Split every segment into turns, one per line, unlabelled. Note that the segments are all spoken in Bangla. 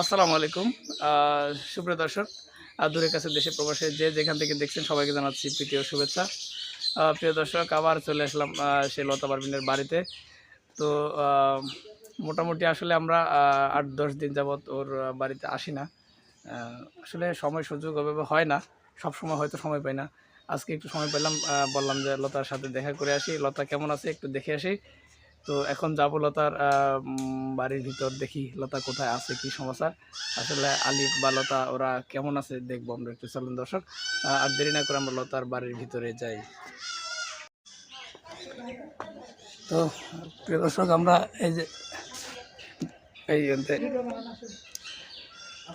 আসসালামু আলাইকুম। সুপ্রিয় দর্শক দূরের কাছে দেশে প্রবাসে যে যেখান থেকে দেখছেন সবাইকে জানাচ্ছি প্রীতি ও শুভেচ্ছা। প্রিয় দর্শক, আবার চলে আসলাম সেই লতা পারভিনের বাড়িতে। তো মোটামুটি আসলে আমরা আট দশ দিন যাবৎ ওর বাড়িতে আসি না। আসলে সময় সুযোগ ওভাবে হয় না। সব সময় হয়তো সময় পাই না। আজকে একটু সময় পেলাম বললাম যে লতার সাথে দেখা করে আসি। লতা, কেমন আছে? একটু দেখে আসি। তো এখন যাব লতার বাড়ির ভিতর, দেখি লতা কোথায় আছে, কি সমাচার আসলে আলিফ বা লতা, ওরা কেমন আছে দেখব আমরা একটু, চলুন দর্শক। আর দেরি না করে আমরা লতার বাড়ির ভিতরে যাই। তো, প্রিয় দর্শক, আমরা এই যে, এই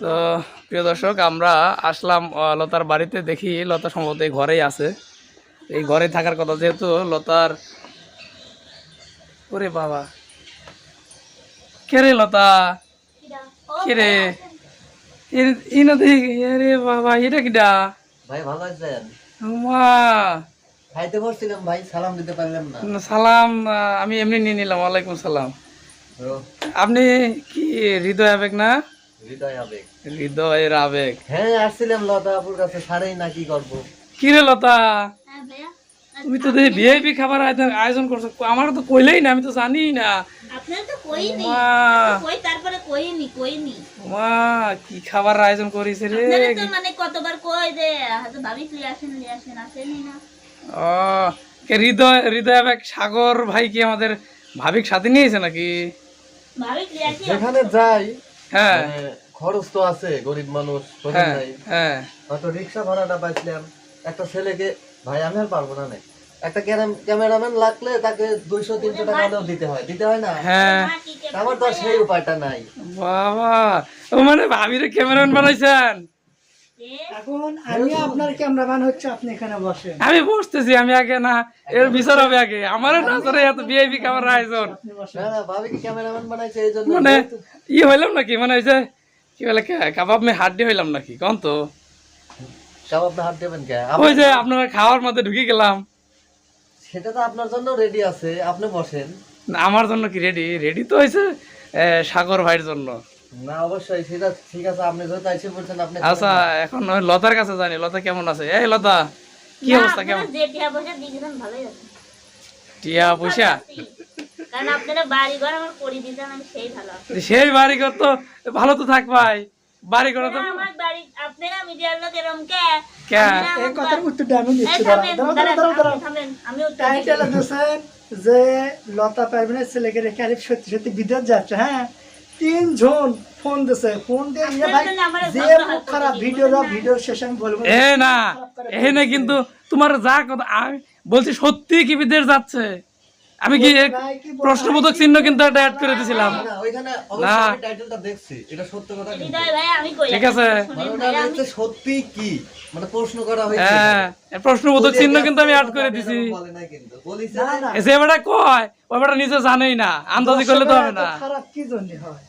তো, প্রিয় দর্শক, আমরা আসলাম লতার বাড়িতে, দেখি লতা সম্ভবত এই ঘরেই আছে। এই ঘরে থাকার কথা, যেহেতু লতার ওরে বাবা। কে রে লতা কে রে ইনা দেখি আরে বাবা এটা কিডা?
ভাই ভালো আছেন?
মা
খাইতে বসছিলাম ভাই সালাম দিতে পারলাম না।
সালাম আমি এমনি নিয়ে নিলাম ওয়ালাইকুম সালাম। আপনি কি হৃদয় আবেগ না?
হৃদয় আবেগ।
হৃদয়ের আবেগ।
হ্যাঁ আসছিলাম লতা আপুর কাছে সারেই না কি করব।
কি রে লতা তুমি তো দেখি ভিআইপি খাবার আয়োজন- করছ। আমার তো কইলেই না আমি তো জানি না।
আপনার তো কইনি।
মা
কই তারপরে কইনি কইনি।
মা কি খাবার আয়োজন করিস রে।
মানে কতবার কই যে ভাবি তুই আসেন আসেন আসেনি না।
ও কে হৃদয় হৃদয় আবেগ সাগর ভাই কি আমাদের ভাবিক সাথে নিয়েছে নাকি?
যেখানে যাই
হ্যাঁ।
মানে খরচ তো আছে গরিব মানুষ
হ্যাঁ হ্যাঁ।
হয়তো রিক্সা ভাড়াটা পাইছিলাম। একটা ছেলেকে ভাই আমি আর পারব না নে। একটা ক্যামেরাম্যান লাগলে তাকে দুইশো তিনশো টাকা হলেও দিতে হয়। দিতে হয় না?
হ্যাঁ।
আমার তো সেই উপায়টা নাই।
বাবা ও মানে ভাবিরে ক্যামেরাম্যান বানাইছেন।
এখন আমি আপনার ক্যামেরাম্যান হচ্ছে আপনি এখানে বসেন।
আমি বসতেছি আমি আগে না এর বিচার হবে আগে। আমার না করে এত ভিআইপি খাবার আয়োজন
ক্যামেরাম্যান বানাইছে এই জন্য
মানে ই হইলাম নাকি? মানে ওই যে কি বলে কাবাব মে হাড্ডি হইলাম নাকি? কন তো?
কাবাব কে?
ওই যে আপনারা খাওয়ার মধ্যে ঢুকে গেলাম।
সেটা তো আপনার জন্য রেডি আছে আপনি বসেন।
না, আমার জন্য কি রেডি রেডি তো হয়েছে সাগর ভাইয়ের জন্য।
না অবশ্যই সেটা ঠিক আছে আপনি যেহেতু আইসে বলছেন আপনি
আচ্ছা এখন ওই লতার কাছে জানি লতা কেমন আছে? এই লতা কি অবস্থা কেমন?
যে টিয়া পয়সা দিয়েছিলেন ভালোই আছে।
টিয়া পয়সা?
কারণ আপনারা বাড়ি ঘর আমার করে দিতেন আমি সেই ভালো
সেই বাড়ি ঘর তো ভালো তো থাক ভাই। বাড়ি তো।
আমার বাড়ি আপনারা মিডিয়ার লোক এরম কে?
কে?
এই কথার উত্তরটা আমি দিচ্ছি
থামেন,
দাঁড়াও, দাঁড়াও,
দাঁড়ান,
দাঁড়াও, দাঁড়াও।
আপনি থামেন, আমি উত্তর
টাইটেল
দিচ্ছি।
যে লতা পারভিনের ছেলেকে রেখে আরিফ সত্যি সত্যি বিদেশ যাচ্ছে হ্যাঁ? তিনজন ফোন দিছে ফোন দিয়ে ভাই যে খারাপ
করেছি,
ভিডিও
না?
ভিডিও শেষে আমি বলব
এ না এ না কিন্তু তোমার যা কথা আমি বলছি সত্যি কি বিদেশ যাচ্ছে? আমি কি? প্রশ্নবোধক চিহ্ন কিন্তু একটা অ্যাড করে দিয়েছিলাম
না ওইখানে অবশ্যই টাইটেলটা দেখছি এটা সত্য কথা কিন্তু।
হৃদয় ভাই আমি কই
ঠিক আছে।
মানে সত্যি কি? মানে প্রশ্ন করা হয়েছে।
হ্যাঁ প্রশ্নবোধক চিহ্ন কিন্তু আমি অ্যাড করে দিছি।
বলে নাই কিন্তু। বলিছে
না না।
যে বেটা কয় ওই বেটা নিজে জানেই না আন্দাজি করলে তো হবে না।
খারাপ কি জন্য হয়?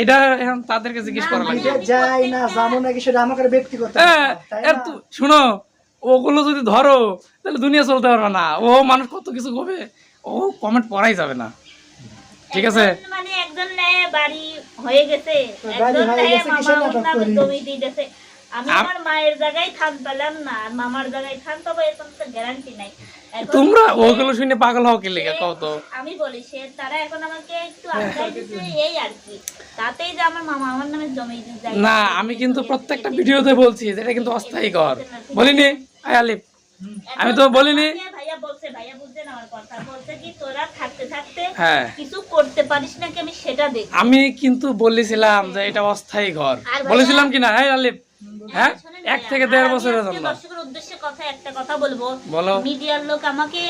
এটা এখন তাদেরকে জিজ্ঞেস করা লাগে
যাই না যাব নাকি সেটা আমাকে ব্যক্তিগত
হ্যাঁ
ব্যাপার, তাই
এর
না?
তো শুনো ওগুলো যদি ধরো তাহলে দুনিয়া চলতে পারবে না। ও মানুষ কত কিছু করবে? ও কমেন্ট পড়াই যাবে না। ঠিক আছে?
মানে একজন নেয় বাড়ি হয়ে গেছে একজন
হয়ে
নেয়
গেছে,
মামা জমি দিয়ে দিয়েছে আমি আমার মায়ের জায়গায় থাক পেলাম না আর মামার জায়গায় থাক তবে এরকম তো গ্যারান্টি নাই।
তোমরা ওগুলো শুনে পাগল হও কি লেগে কও তো।
আমি বলি সে তারা এখন আমাকে একটু আশ্রয় দিচ্ছে এই আর কি। তাতেই যে আমার মামা আমার নামে জমি দিয়ে যায়।
না আমি কিন্তু প্রত্যেকটা ভিডিওতে বলছি যে এটা কিন্তু অস্থায়ী ঘর। বলিনি? আয় আলিফ। আমি তো বলিনি।
ভাইয়া বলছে ভাইয়া বুঝছেন আমার কথা। বলছে কি তোরা থাকতে থাকতে
হ্যাঁ।
কিছু করতে পারিস নাকি আমি সেটা দেখি
আমি কিন্তু বলেছিলাম যে এটা অস্থায়ী ঘর। বলেছিলাম কি না হ্যাঁ আলিফ। হ্যাঁ এক থেকে দেড় বছরের জন্য।
দর্শকের উদ্দেশ্যে কথা একটা কথা বলব।
বলো।
মিডিয়ার লোক আমাকে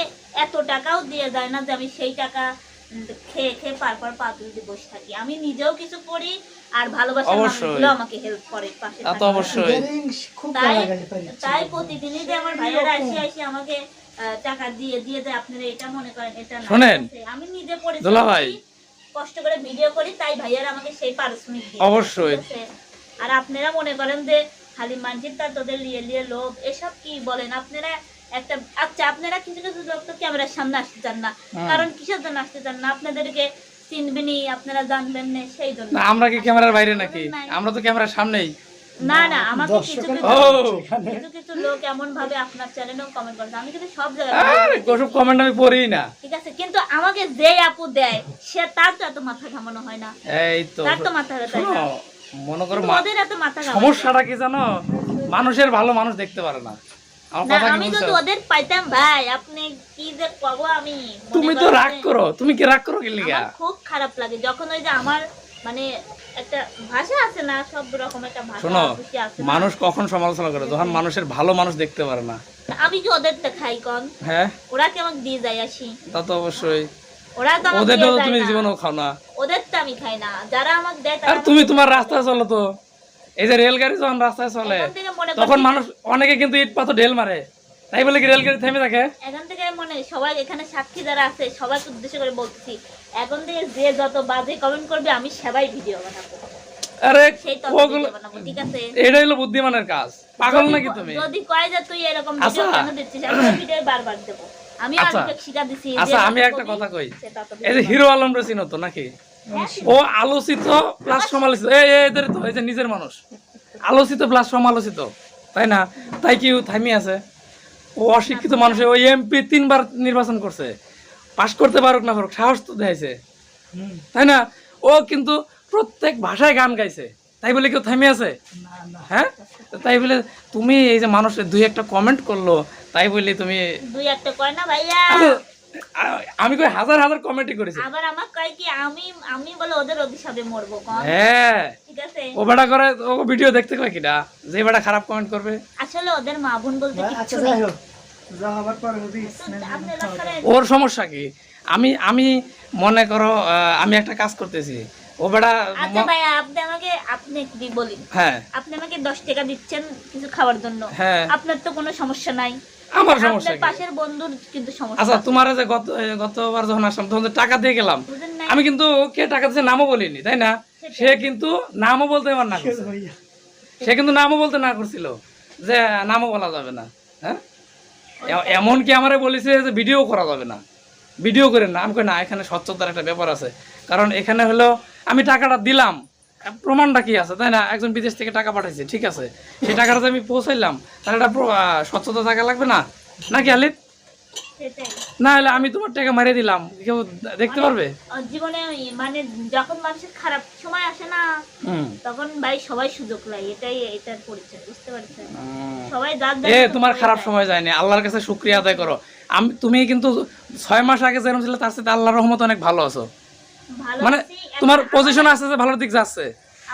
এত টাকাও দিয়ে যায় না যে আমি সেই টাকা খেয়ে খেয়ে পার পর পা তুলতে বসে থাকি। আমি নিজেও কিছু করি আর ভালোবাসার মানুষগুলো আমাকে হেল্প করে পাশে
তা তো অবশ্যই।
তাই তাই প্রতিদিনই যে আমার ভাইয়েরা আসে আসে আমাকে টাকা দিয়ে দিয়ে যে আপনারা এটা মনে করেন এটা না।
শোনেন,
আমি নিজে পরিশ্রম
দোলা ভাই।
কষ্ট করে ভিডিও করি তাই ভাইয়ারা আমাকে সেই পারিশ্রমিক দিয়ে
অবশ্যই।
আর আপনারা মনে করেন যে খালি মানজিত তার তোদের লিয়ে লিয়ে লোভ এসব কি বলেন? আপনারা একটা আচ্ছা আপনারা কিছু কিছু লোক তো ক্যামেরার সামনে আসতে চান না। কারণ কিসের জন্য আসতে চান না? আপনাদেরকে চিনবেনই আপনারা জানবেন না সেই জন্য।
না আমরা কি ক্যামেরার বাইরে নাকি? আমরা তো ক্যামেরার সামনেই।
না না আমাকে কিছু কিছু কিছু লোক এমন ভাবে আপনার চ্যানেলেও কমেন্ট করছে আমি কিন্তু সব জায়গায়
আরে কমেন্ট আমি পড়িই না।
ঠিক আছে কিন্তু আমাকে যে আপু দেয় সে তার তো এত মাথা ঘামানো হয় না।
এই তো।
তার তো মাথা ব্যথা
মনে করো
মাথা
সমস্যাটা কি জানো? মানুষের ভালো মানুষ দেখতে পারে না।
আমি
বুঝছ?
ওদের পাইতাম ভাই আপনি কি যে কব আমি
তুমি তো রাগ করো তুমি কি রাগ করো কি লিগা
খুব খারাপ লাগে যখন ওই যে আমার মানে একটা ভাষা আছে না সব রকম একটা ভাষা
শোনো
খুশি আছে না।
মানুষ কখন সমালোচনা করে? যখন মানুষের ভালো মানুষ দেখতে পারে না।
আমি কি ওদের তো খাই কন?
হ্যাঁ?
ওরা কি আমাকে দিয়ে যায় আসি?
তা তো অবশ্যই।
ওরা তো
ওদের তো তুমি। জীবনেও খাও না।
ওদের তো আমি খাই না। যারা আমাকে দেয়
আর তুমি তোমার রাস্তায় চলো তো। এই যে রেলগাড়ি যখন রাস্তায় চলে তখন মানুষ অনেকে কিন্তু ইট পাথর ঢেল মারে। তাই বলে কি রেলগাড়ি থেমে থাকে?
এখান থেকে মনে সবাই এখানে সাক্ষী যারা আছে সবাইকে উদ্দেশ্য করে বলতেছি এখন থেকে যে যত বাজে কমেন্ট করবে আমি সেবাই ভিডিও বানাবো।
আরে ওগুলো
ঠিক আছে?
এটাই হলো বুদ্ধিমানের কাজ। পাগল নাকি তুমি?
যদি কয় যে তুই এরকম ভিডিও
আচ্ছা।
কেন দিচ্ছিস? আমি ভিডিও বারবার দেবো। আমি
আচ্ছা।
শিখা দিছি
আচ্ছা আমি একটা কথা কই। এই যে হিরো আলম রে চিনো তো নাকি?
হ্যাঁ,
ও আলোচিত প্লাস সমালোচিত। এই এই এদের তো এই যে নিজের মানুষ। আলোচিত প্লাস সমালোচিত। তাই না? তাই কি থামি আছে? ও অশিক্ষিত মানুষ ওই এমপি তিনবার নির্বাচন করছে। পাশ করতে পারুক না পারুক সাহস তো দেখাইছে। তাই না? ও কিন্তু প্রত্যেক ভাষায় গান গাইছে। তাই বলে কেউ থামি আছে? হ্যাঁ? তাই বলে তুমি এই যে মানুষের দুই একটা কমেন্ট করল তাই বলে তুমি
দুই একটা কয় না ভাইয়া?
আমি কই হাজার হাজার কমেন্টই করেছি।
আবার আমার কয় কি আমি আমি বলে ওদের অভিশাপে মরবো কন
হ্যাঁ।
ঠিক আছে?
ও বেটা করে ও ভিডিও দেখতে কয় কিটা যে বেটা খারাপ কমেন্ট করবে।
আসলে ওদের মা বোন বলতে
ভাই,
কিচ্ছু
আচ্ছা
নেই।
যাই হোক যা হবার পরে হবে
আপনি এলাকা
ওর সমস্যা কি? আমি আমি মনে করো আহ, আমি একটা কাজ করতেছি। ও বেটা
আচ্ছা ভাইয়া আপনি আমাকে আপনি কি বলি
হ্যাঁ।
আপনি আমাকে দশ টাকা দিচ্ছেন কিছু খাওয়ার জন্য।
হ্যাঁ।
আপনার তো কোনো সমস্যা নাই।
আমার সমস্যা
পাশের বন্ধুর কিন্তু সমস্যা।
আচ্ছা। তোমার যে গত গতবার যখন আসলাম তখন টাকা দিয়ে গেলাম আমি কিন্তু কে টাকা দিচ্ছে নামও বলিনি তাই না? সে কিন্তু নামও বলতে আমার না সে কিন্তু নামও বলতে না করছিল যে নামও বলা যাবে না হ্যাঁ? এমন কি আমারে বলেছে যে ভিডিও করা যাবে না? ভিডিও করেন না আমি কই না এখানে স্বচ্ছতার একটা ব্যাপার আছে। কারণ এখানে হলো আমি টাকাটা দিলাম প্রমাণটা কি আছে তাই না? একজন বিদেশ থেকে টাকা পাঠাইছে ঠিক আছে? সেই টাকাটা আমি পৌঁছাইলাম তাহলে আহ, স্বচ্ছতা থাকা লাগবে না? নাকি
সেটাই।
না হলে আমি তোমার টাকা মারিয়ে দিলাম। কেউ দেখতে পারবে?
জীবনে মানে যখন মানুষের খারাপ সময় আসে না তখন ভাই সবাই সুযোগ এটাই এটার পরিচয় বুঝতে। সবাই
এ তোমার খারাপ সময় যায়নি আল্লাহর কাছে শুক্রিয়া আদায় করো। আমি তুমি কিন্তু ছয় মাস আগে যেরকম ছিল তার সাথে আল্লাহর রহমত অনেক ভালো আছো। মানে তোমার পজিশন আছে যে ভালোর দিক যাচ্ছে?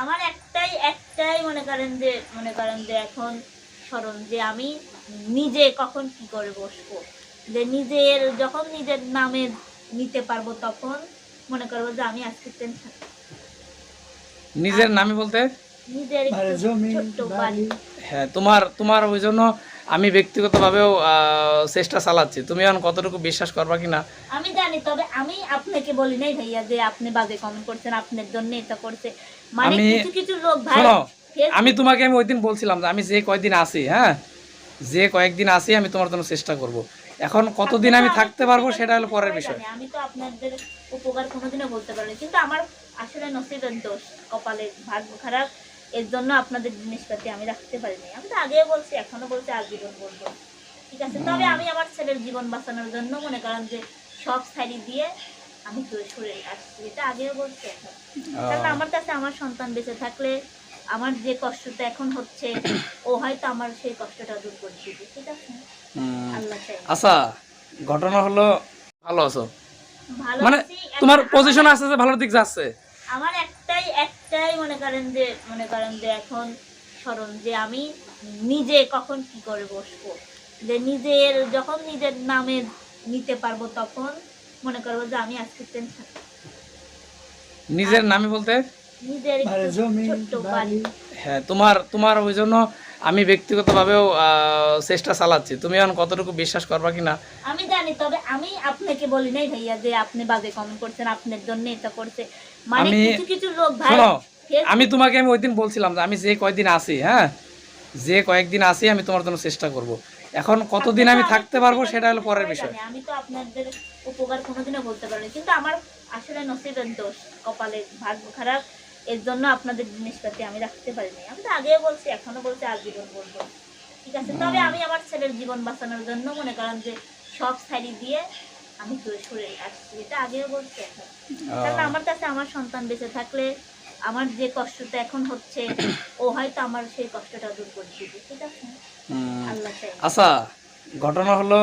আমার একটাই একটাই মনে করেন যে মনে করেন যে এখন স্মরণ যে আমি নিজে কখন কি করে বসবো। যে নিজের যখন নিজের নামে নিতে পারব তখন মনে করব যে আমি আজকে টেনশন
নিজের নামে বলতে?
নিজের ছোট্ট
বাড়ি।
হ্যাঁ তোমার তোমার ওই জন্য আমি ব্যক্তিগতভাবেও চেষ্টা চালাচ্ছি। তুমি এখন কতটুকু বিশ্বাস করবা কি না
আমি জানি তবে আমি আপনাকে বলি নাই ভাইয়া যে আপনি বাজে কমেন্ট করছেন আপনার জন্য এটা করছে। মানে কিছু কিছু লোক ভাই
আমি তোমাকে আমি ওই দিন বলছিলাম যে আমি যে কয়দিন আসি হ্যাঁ? যে কয়েকদিন আসি আমি তোমার জন্য চেষ্টা করব। এখন কতদিন আমি থাকতে পারব সেটা হলো পরের বিষয়।
আমি তো আপনাদের উপকার কোনোদিনও বলতে পারিনি। কিন্তু আমার আসলে নসিবের দোষ কপালের ভাগ্য খারাপ। এর জন্য আপনাদের জিনিসপাতি আমি রাখতে পারিনি। আমি তো আগেও বলছি এখনও বলছি আজীবন বলব ঠিক আছে? তবে আমি আমার ছেলের জীবন বাঁচানোর জন্য মনে করেন যে সব সাইডি দিয়ে আমি দূরে সরে আসছি। এটা আগেও বলছি এখন। কারণ আমার কাছে আমার সন্তান বেঁচে থাকলে আমার যে কষ্টটা এখন হচ্ছে ও হয়তো আমার সেই কষ্টটা দূর করে দিবে। ঠিক আছে। আল্লাহ
আচ্ছা ঘটনা হলো ভালো আছো? মানে তোমার পজিশন আছে যে ভালোর দিক যাচ্ছে।
আমার একটাই একটাই মনে করেন যে মনে করেন যে এখন স্মরণ যে আমি নিজে কখন কি করে বসবো। যে নিজের যখন নিজের নামে নিতে পারব তখন মনে করব যে আমি আজকে টেনশন
নিজের নামে বলতে?
নিজের ছোট্ট
বাড়ি।
হ্যাঁ তোমার তোমার ওই জন্য আমি ব্যক্তিগতভাবেও চেষ্টা চালাচ্ছি। তুমি এখন কতটুকু বিশ্বাস করবা কি না?
আমি জানি তবে আমি আপনাকে বলি নাই ভাইয়া যে আপনি বাজে কমেন্ট করছেন আপনার জন্য এটা করছে। মানে কিছু কিছু লোক ভাই
আমি তোমাকে আমি ওই দিন বলছিলাম যে আমি যে কয়েকদিন আসি হ্যাঁ? যে কয়েকদিন আসি আমি তোমার জন্য চেষ্টা করব। এখন কতদিন আমি থাকতে পারব সেটা হলো পরের বিষয়।
আমি তো আপনাদের উপকার কোনোদিনও বলতে পারিনি কিন্তু আমার আসলে নসিবের দোষ কপালের ভাগ্য খারাপ। এর জন্য আপনাদের জিনিসপাতি আমি রাখতে পারিনি। আমি তো আগেও বলছি এখনও বলছি আজীবন বলব ঠিক আছে? তবে আমি আমার ছেলের জীবন বাঁচানোর জন্য মনে করেন যে সব সাইডি দিয়ে আমি তো সরে আসছি এটা আগেও বলছি এখন। কারণ আমার কাছে আমার সন্তান বেঁচে থাকলে আমার যে কষ্টটা এখন হচ্ছে ও হয়তো আমার সেই কষ্টটা দূর করে দিবে। ঠিক আছে? আল্লাহ
আচ্ছা ঘটনা হলো